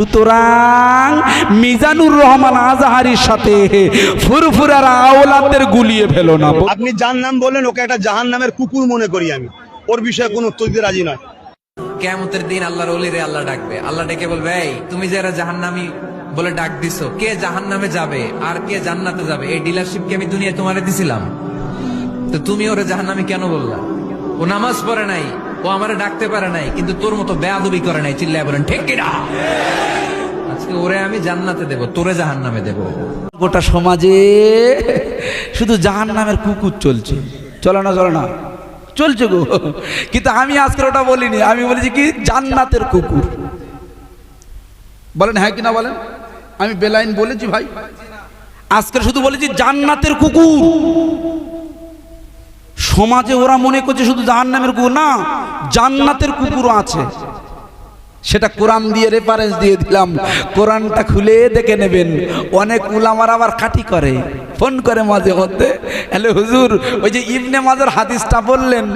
সুতরাং মিজানুর রহমান আজাহারির সাথে ফুরফুরার আওলাদের গুলিয়ে ফেলো না। আপনি যার নাম বললেন ওকে একটা জাহান নামের কুকুর মনে করি আমি। ওর বিষয়ে কোনো উত্তর দিতে রাজি নয়। কেমতের দিন আল্লাহর অলিরে আল্লাহ ডাকবে। আল্লাহ ডেকে বলবে এই তুমি যারা জাহান্নামি বলে ডাক দিছো কে জাহান্নামে যাবে? আর কে জান্নাতে যাবে? এই ডিলারশিপ কি আমি দুনিয়া তোমারে দিছিলাম? তো তুমি ওরে জাহান্নামি কেন বললা? ও নামাজ পড়ে নাই। ও আমারে ডাকতে পারে নাই, কিন্তু তোর মতো বেয়াদবি করে নাই, চিল্লায় বলেন, ঠিক কিনা? আজকে ওরে আমি জান্নাতে দেব, তোরে জাহান্নামে দেব। গোটা সমাজে শুধু জাহান নামের কুকুর চলছে। চলে না চলে না। চলছে গো। কিন্তু আমি আজকে ওটা বলিনি, আমি বলেছি কি, জান্নাতের কুকুর। বলেন হ্যাঁ কিনা বলেন? আমি বেলাইন বলেছি ভাই। আজকে শুধু বলেছি জান্নাতের কুকুর। সমাজে ওরা মনে করছে শুধু জাহান্নামের কুকুর না, জান্নাতের কুকুরও আছে। সেটা কোরআন দিয়ে রেফারেন্স দিয়ে দিলাম। কোরআনটা খুলে দেখে নেবেন। অনেক উলামার আবার কাটি করে। ফোন করে মাঝে মধ্যে, হ্যালো হুজুর, ওই যে ইবনে মাজার হাদিসটা বললেন।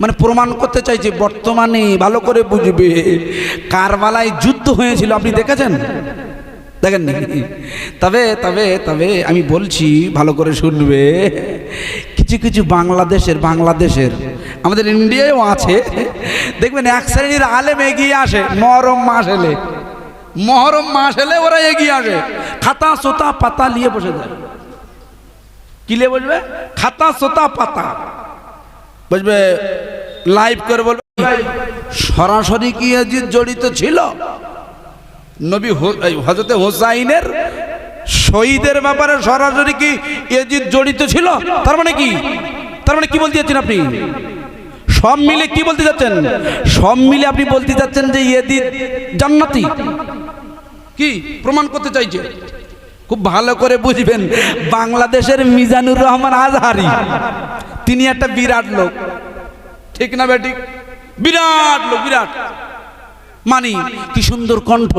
মানে প্রমাণ করতে চাইছে বর্তমানে ভালো করে বুঝবে। কারবালায় যুদ্ধ হয়েছিল, আপনি দেখেছেন? দেখেননি? তবে তবে তবে আমি বলছি, ভালো করে শুনবে। কিছু কিছু বাংলাদেশের বাংলাদেশের। আমাদের ইন্ডিয়ায়ও আছে। দেখবেন এক শ্রেণির আলেম এগিয়ে আসে, মহরম মাস এলে। মহরম মাস এলে ওরা এগিয়ে আসে। খাতা, সোতা, পাতা নিয়ে বসে যায়। কি নিয়ে বসবে? খাতা, সোতা, পাতা। বুঝবে লাইভ করে বলবে, সরাসরি কি জড়িত ছিল? নবী হজরতে হোসাইনের শহীদের ব্যাপারে সরাসরি কি এজিদ জড়িত ছিল? তার মানে কি? তার মানে কি বলতে যাচ্ছেন আপনি? সব মিলে কি বলতে যাচ্ছেন? সব মিলে আপনি বলতে যাচ্ছেন যে এজিদ জান্নাতি। কি প্রমাণ করতে চাইছে? খুব ভালো করে বুঝবেন, বাংলাদেশের মিজানুর রহমান আজহারি, তিনি একটা বিরাট লোক। ঠিক না বেটি বিরাট লোক, বিরাট। মানি কি সুন্দর কণ্ঠ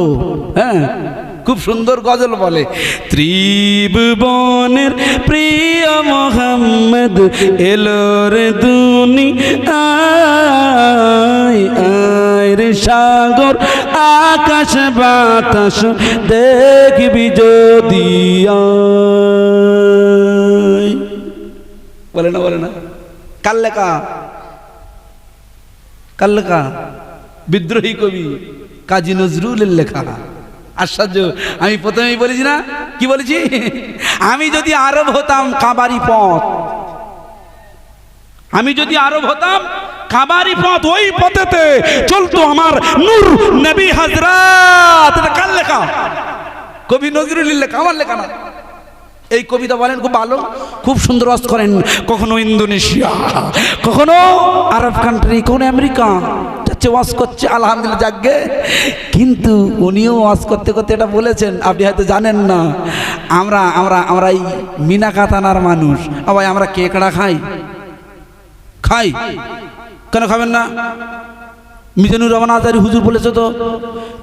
হ্যাঁ? খুব সুন্দর গজল বলে। ত্রিভুবনের প্রিয় মোহাম্মদ এলোর দুনি আয় আয় রে সাগর, আকাশ, বাতাস, দেখবি যদি বলে না বলে না। কাল লেখা? কার লেখা? বিদ্রোহী কবি কাজী নজরুলের লেখা। আশ্চর্য। আমি প্রথমেই বলেছি না? কি বলেছি? আমি যদি আরব হতাম, কাবারি পথ। আমি যদি আরব হতাম, কাবারি পথ ওই পথেতে চলতো আমার নূর নবী হাজরাত এটা কার লেখা? কবি নজরুল লেখা, আমার লেখা না। এই কবিতা বলেন, খুব ভালো, খুব সুন্দর ওয়াজ করেন। কখনো ইন্দোনেশিয়া, কখনো আরব কান্ট্রি কখনো আমেরিকা। যাচ্ছে ওয়াজ করছে, আলহামদুলিল্লাহ যাকে। কিন্তু উনিও ওয়াশ করতে করতে এটা বলেছেন, আপনি হয়তো জানেন না, আমরা আমরা আমরা এই মিনা কাতানার মানুষ। আবার আমরা কেকড়া খাই। খাই। কেন খাবেন না? মিজানুর রহমান আজারি হুজুর বলেছে তো,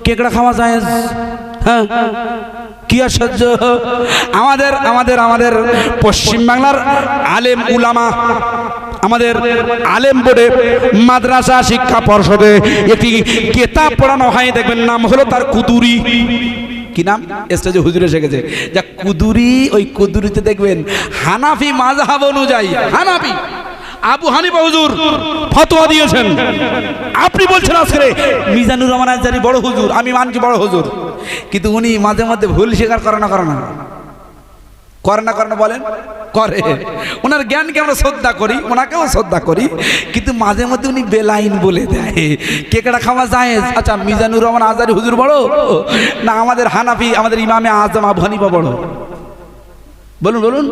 কেকড়া খাওয়া যায় হ্যাঁ কি আশ্চর্য? আমাদের আমাদের আমাদের পশ্চিমবাংলার আলেম উলামা, আমাদের আলেম বোর্ডে মাদ্রাসা শিক্ষা পর্ষদে একটি কেতাব পড়ানো হয়, দেখবেন নাম হলো তার কুতুরি কি নাম? স্টেজে হুজুর এসে গেছে। যা কুদুরি, ওই কুদুরিতে দেখবেন হানাফি মাযহাব অনুযায়ী, হানাফি। আবু হানিফা হুজুর ফতোয়া দিয়েছেন। আপনি বলছেন আজকে মিজানুর রহমান আজারি বড় হুজুর, আমি মানছি বড় হুজুর। কিন্তু উনি মাঝে মধ্যে ভুল স্বীকার করে না করে না। করে না করে না বলেন? করে। ওনার জ্ঞানকে আমরা শ্রদ্ধা করি, ওনাকেও শ্রদ্ধা করি, কিন্তু মাঝে মধ্যে উনি বেলাইন বলে দেয়। কেকড়া খাওয়া যায় আচ্ছা মিজানুর রহমান আজারি হুজুর বড়? না, আমাদের হানাফি, আমাদের ইমামে আজম আবু হানিফা বড়। বলুন বলুন।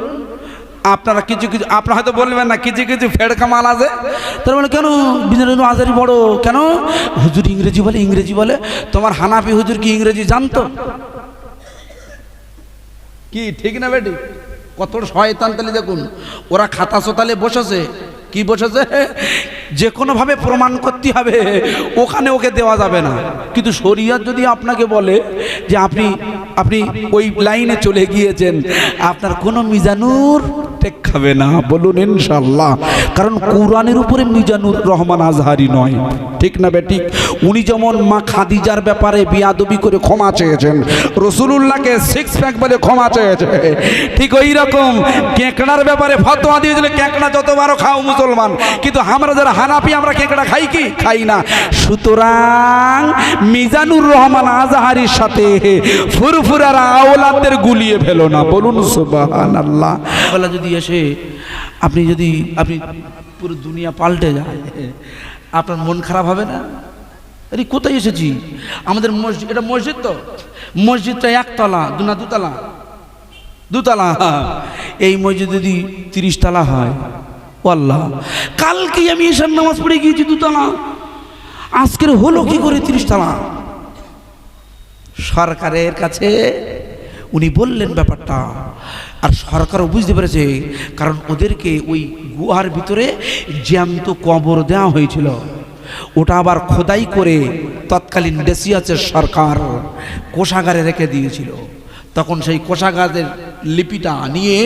আপনারা কিছু কিছু আপনারা হয়তো বলবেন না কিছু কিছু ফেড়কা মাল আছে। তার মানে কেন বিজয় আজারি বড়? কেন? হুজুর ইংরেজি বলে ইংরেজি বলে। তোমার হানাফি হুজুর কি ইংরেজি জানতো? কি ঠিক না বেটি? কত শয়তান তালি দেখুন ওরা খাতা সোতালে বসেছে। কি বসেছে? যে কোনোভাবে প্রমাণ করতে হবে ওখানে ওকে দেওয়া যাবে না। কিন্তু শরিয়ত যদি আপনাকে বলে যে আপনি আপনি ওই লাইনে চলে গিয়েছেন আপনার কোনো মিজানুর টেক খাবে না, বলুন ইনশাল্লাহ কারণ কোরআনের উপরে মিজানুর রহমান আজহারি নয়। ঠিক না বেঠিক উনি যেমন মা খাদিজার ব্যাপারে বিয়াদবি করে ক্ষমা চেয়েছেন, রসুলুল্লাহকে সিক্স প্যাক বলে ক্ষমা চেয়েছে, ঠিক ওই রকম। কেঁকড়ার ব্যাপারে ফতোয়া দিয়েছিল, কেঁকড়া যতবারও খাও মুসলমান, কিন্তু আমরা যারা হানাপি আমরা কেঁকড়া খাই কি? খাই না। সুতরাং মিজানুর রহমান আজহারির সাথে ফুরফুরার আওলাদের গুলিয়ে ফেলো না, বলুন সুবাহান আল্লাহ বলা যদি এসে আপনি যদি, আপনি পুরো দুনিয়া পাল্টে যায়, আপনার মন খারাপ হবে না? আরে, কোথায় এসেছি? আমাদের মসজিদ, এটা মসজিদ তো? মসজিদটা একতলা দুনা দুতলা? দুতলা। এই মসজিদ যদি তিরিশ তলা হয় আল্লাহ কালকে আমি এসার নামাজ পড়ে গিয়েছি দুতলা। আজকের হলো কি করে তিরিশ তলা সরকারের কাছে উনি বললেন ব্যাপারটা। আর সরকারও বুঝতে পেরেছে, কারণ ওদেরকে ওই গুহার ভিতরে জ্যান্ত কবর দেওয়া হয়েছিল। ওটা আবার খোদাই করে তৎকালীন ডেসিয়াসের সরকার কোষাগারে রেখে দিয়েছিল। তখন সেই কোষাগারের লিপিটা নিয়ে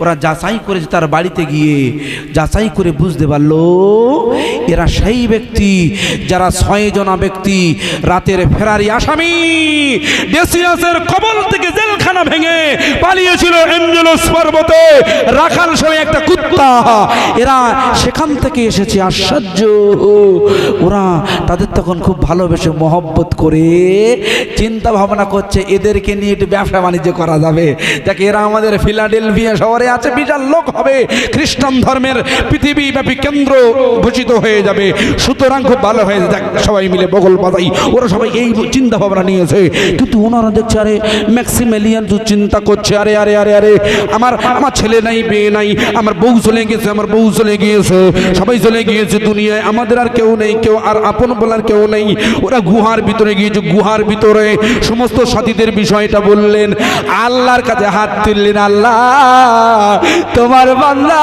ওরা যাচাই করেছে তার বাড়িতে গিয়ে। যাচাই করে বুঝতে পারল, এরা সেই ব্যক্তি যারা ছয় জনা ব্যক্তি, রাতের ফেরারি আসামি ডেসিয়াসের কবল থেকে জেলখানা ভেঙে পালিয়েছিল এঞ্জেলস পর্বতে, রাখাল সময় একটা কুত্তা। এরা সেখান থেকে এসেছে আশ্চর্য। ওরা তাদের তখন খুব ভালোবেসে মহব্বত করে, চিন্তা ভাবনা করছে, এদেরকে নিয়ে একটু ব্যবসা বাণিজ্য করা যাবে। যাকে এরা আমাদের ফিলাডেলফিয়া শহরে আছে, বিশাল লোক হবে। খ্রিস্টান ধর্মের পৃথিবীব্যাপী কেন্দ্র ঘোষিত হয়ে যাবে। সুতরাং খুব ভালো হয়ে যাক সবাই মিলে বগল বাজাই। ওরা সবাই এই চিন্তা ভাবনা নিয়েছে। কিন্তু ওনারা দেখছে, আরে, ম্যাক্সিমেলিয়ান যে চিন্তা করছে। আরে আরে আরে আরে, আমার আমার ছেলে নাই, মেয়ে নাই, আমার বউ চলে গেছে, আমার বউ চলে গিয়েছে, সবাই চলে গিয়েছে দুনিয়ায়। আমাদের আর কেউ নেই, কেউ, আর আপন বলার কেউ নেই। ওরা গুহার ভিতরে গিয়েছে, গুহার ভিতরে। সমস্ত সাথীদের বিষয়টা বললেন, আল্লাহর কাছে হাত তুললেন আল্লাহ। তোমার বান্দা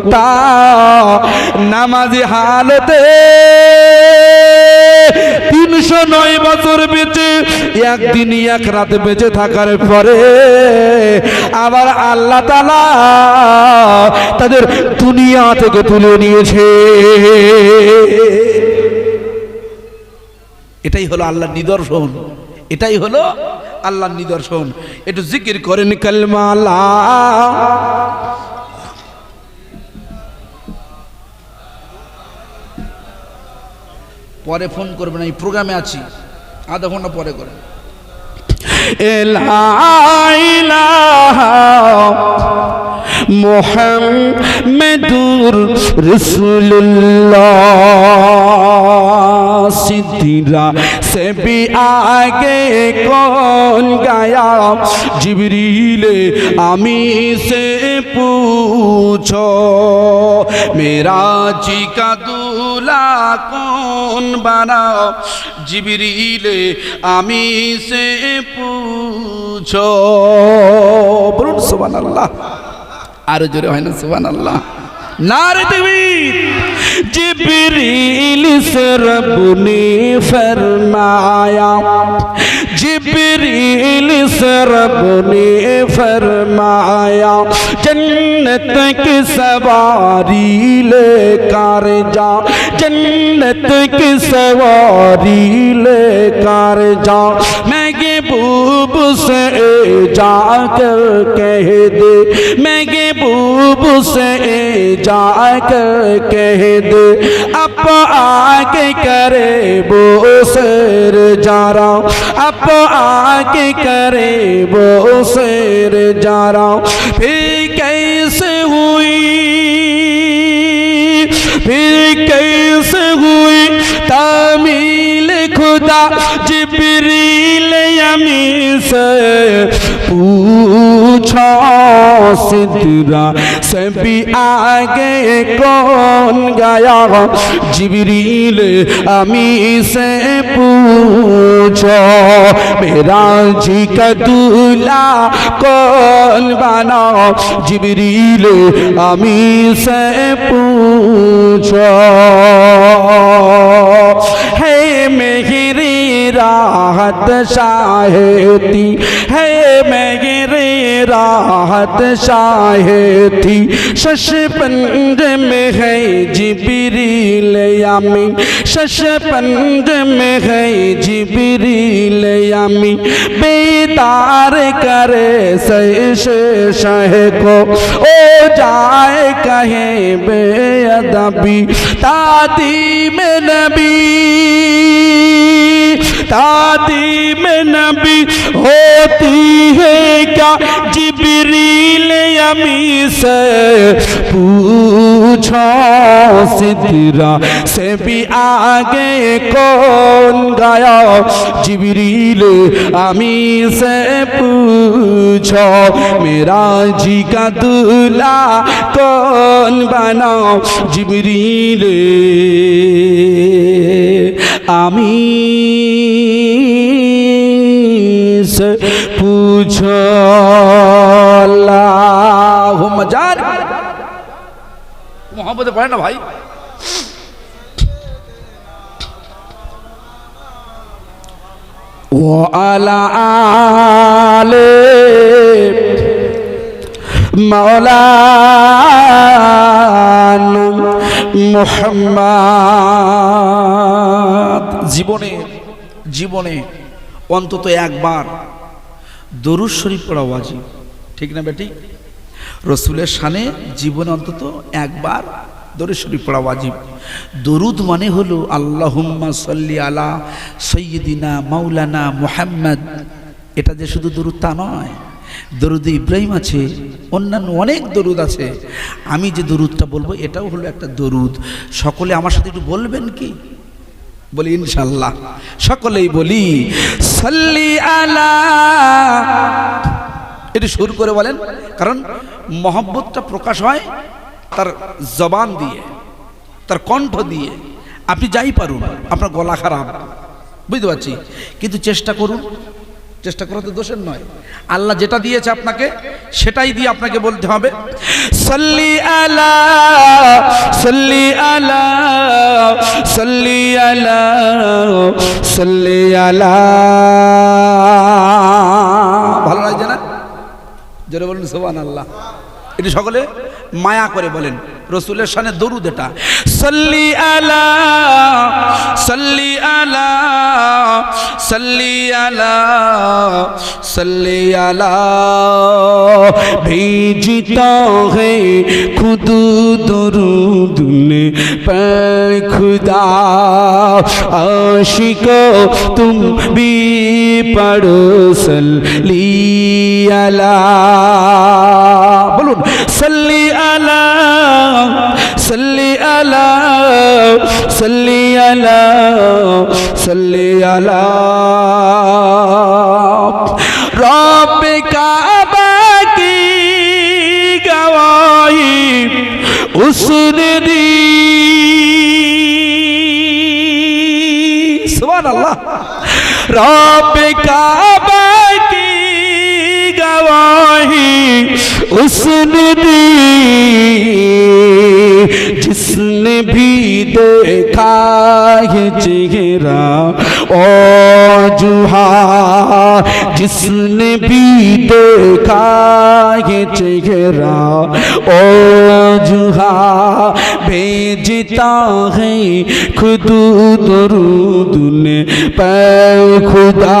কুকুরটা নামাজি হালতে তিনশো নয় বছর বেঁচে, একদিন এক রাত বেঁচে থাকার পরে আবার আল্লাহ তালা তাদের দুনিয়া থেকে তুলে নিয়েছে। এটাই হলো আল্লাহর নিদর্শন। এটাই হলো আল্লাহর নিদর্শন। একটু জিকির করেন কালমালা। পরে ফোন করবেন এই প্রোগ্রামে আছি। আধা ঘণ্টা পরে করেন মোহাম্মদুর রসুল্লাহ সিদ্ধিরা से भी आगे कौन गया जिबरीले आमी से पूछो मेरा जी का दूल्हा कौन बना जिबरीले आमी से पूछो বলুন সুবান আল্লাহ আরো জোরে হয় না সুবান نعرہ تکبیر۔ جبریل سے رب نے فرمایا جب رب نے فرمایا، جنت کی سواری لے کر جا، جنت کی سواری لے کر جا۔ میں گے بوب سے جا کر کہہ دے، میں گے بوب سے جا کر کہہ دے۔ اب آ آنکھ کرے بوسر جارا آ کے کرے بوسر جارا پھر کیسے ہوئی؟ پھر کیسے ہوئی؟ تعمیل خدا جبریل یمی سے پوچھا۔ सिदरा से भी आगे कौन गया जिबरील अमी से पूछो मेरा जी का दूल्हा कौन बना जिबरील अमी से पूछो है मेरी राहत शाहती है میں یہ راحت شاہ تھی۔ شش پنج میں ہے جبریل یامین۔ شش پنج میں ہے جبریل یامین۔ بیتار کرے سیش شہ کو۔ او جائے کہیں بے ادبی۔ میں نبی۔ तादी में नबी होती है क्या जिबरील यमी से पूछो सिदरा से भी आगे कौन गया जिबरील अमी से पूछो मेरा जी का दूल्हा कौन बना जिबरील আমি से पूछो मजार मोहब्बत पढ़े ना भाई वो आला आले मौलान মোহাম্মদ। জীবনে জীবনে অন্তত একবার দরুদ শরীফ পড়া ওয়াজিব। ঠিক না বেটি? রসুলের শানে জীবনে অন্তত একবার দরুদ শরীফ পড়া ওয়াজিব। দরুদ মানে হলো আল্লাহুম্মা সাল্লি আলা সৈয়দিনা মাওলানা মুহাম্মদ। এটা যে শুধু দরুদ তা নয়। দরুদ ইব্রাহিম আছে, অন্যান্য অনেক দরুদ আছে। আমি যে দরুদটা বলব, এটাও হলো একটা দরুদ। সকলে আমার সাথে একটু বলবেন কি? বলি, ইনশাল্লাহ। সকলেই বলি, সাল্লি আলা একটু সুর করে বলেন, কারণ মহব্বতটা প্রকাশ হয় তার জবান দিয়ে, তার কণ্ঠ দিয়ে। আপনি যাই পারুন, আপনার গলা খারাপ, বুঝতে পারছি? কিন্তু চেষ্টা করুন চেষ্টা করা তো দোষের নয়। আল্লাহ যেটা দিয়েছে আপনাকে সেটাই দিয়ে আপনাকে বলতে হবে। সল্লি আলা সাল্লি আলা সাল্লি আলা সাল্লি আলা। ভালো লাগছে না? জোরে বলুন সোবান আল্লাহ এটি সকলে মায়া করে বলেন। রসুলের সামনে দরুদ এটা। সল্লি আলা সল্লি صلی علی صلی علی بھیجتا ہے خود درود نے پر خدا عاشقو تم بھی پڑھو صلی علی বলুন صلی علی صلی علی صلی علی رب کعبہ کی گواہی اس نے دی سبحان اللہ رب کعبہ उसने दी जिसने भी देखा ये चेहरा ओ जुहा जिसने भी देखा ये चेहरा ओ जुहा भेजता है खुद दरूद ने पर खुदा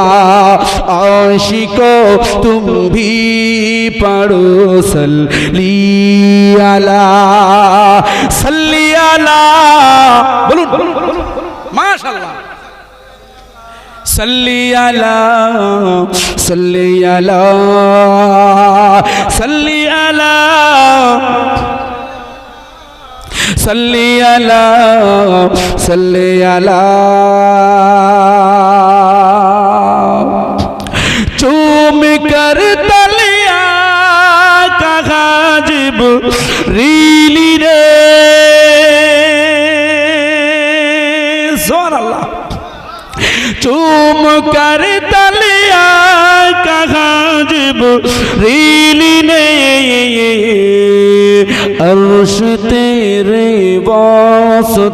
आशिको तुम भी पढ़ो सल्लियाला सल्लियाला बोलूं माशाल्लाह सल्लियाला सल्लियाला सल्लियाला सल्लियाला सल्लियाला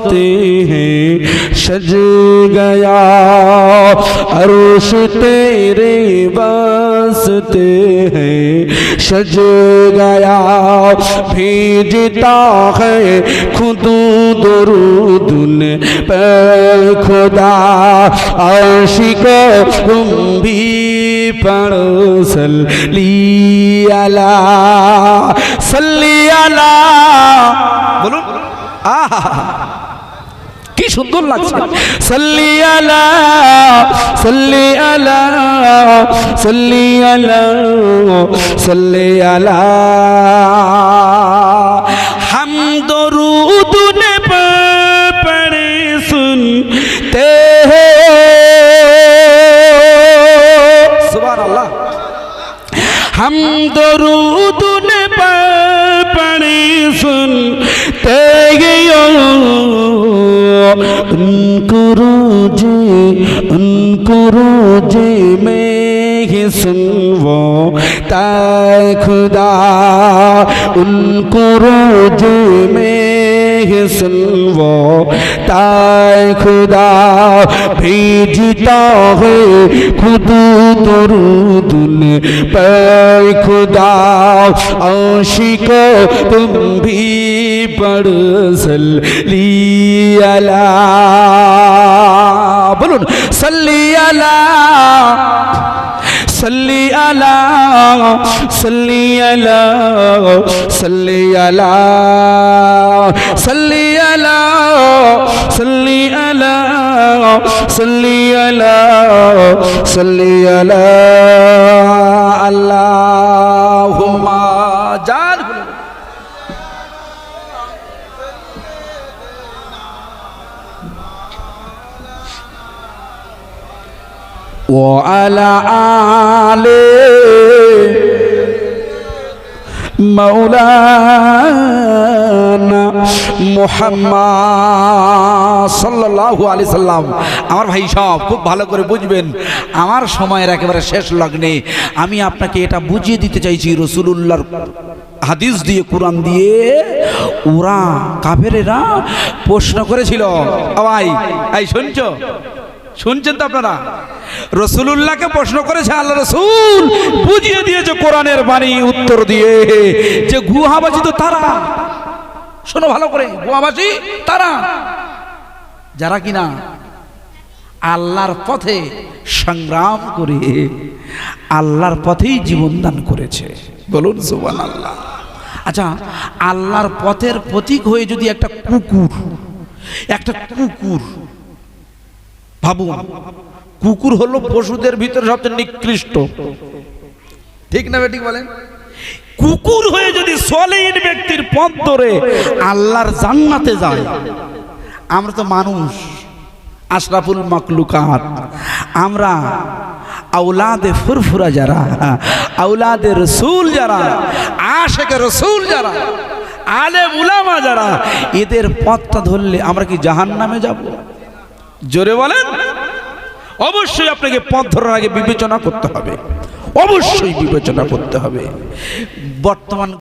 آتے ہیں۔ شج گیا۔ عرش تیرے بستے ہیں۔ شج گیا۔ بھیجتا ہے خود درودن پر خدا۔ عرش کو تم بھی پڑھو صلی اللہ سلی اللہ آہ آہ সুন্দর লাগছে। সাল্লি আলা সাল্লি আলা সাল্লি আলা সাল্লি আলা। হাম দরুদ নে পড়ে সুনতে करो जे उन करो जे में सुनवो ता खुदा उन करो जे में सुनवो ता खुदा भेजता है खुद दुरुदुल पर खुदा आशिक तुम भी পড় সাল্লিয়ালা বলুন সাল্লিয়ালা সাল্লি আলা সাল্লি আলা সাল্লি আলা সাল্লি আলা সাল্লি আলা সাল্লি আলা সাল্লি আলা আল্লাহুম্মা যা وعلى آل মৌলানা মুহাম্মদ সাল্লাল্লাহু আলাইহি সাল্লাম আমার ভাই সব খুব ভালো করে বুঝবেন আমার সময়ের একেবারে শেষ লগ্নে আমি আপনাকে এটা বুঝিয়ে দিতে চাইছি রসুলুল্লাহর হাদিস দিয়ে কোরআন দিয়ে ওরা কাফেরেরা প্রশ্ন করেছিল ভাই এই শুনছো শুনছেন তো আপনারা? রসুলুল্লাহকে প্রশ্ন করেছে আল্লাহ রসুল, বুঝিয়ে দিয়েছে কোরআনের বাণী, উত্তর দিয়ে যে গুহাবাসী তো তারা। শোনো ভালো করে, গুহাবাসী তারা। যারা কিনা আল্লাহর পথে সংগ্রাম করে, আল্লাহর পথেই জীবন দান করেছে। বলুন সুবান আল্লাহ আচ্ছা আল্লাহর পথের প্রতীক হয়ে যদি একটা কুকুর একটা কুকুর ভাবুন কুকুর হলো পশুদের ভিতরে সবচেয়ে নিকৃষ্ট। ঠিক না বেটি বলেন? কুকুর হয়ে যদি সলিন ব্যক্তির পথ ধরে আল্লাহর জান্নাতে যায় আমরা তো মানুষ আশরাফুল মাকলুকাত। আমরা আউলাদে ফুরফুরা যারা আউলাদে রসুল যারা আশেকে রসুল যারা আলে উলামা যারা এদের পথটা ধরলে আমরা কি জাহান নামে যাব? জোরে বলেন। অবশ্যই আপনাকে পথ ধরার আগে বিবেচনা করতে হবে। অবশ্যই বিবেচনা করতে হবে। বর্তমান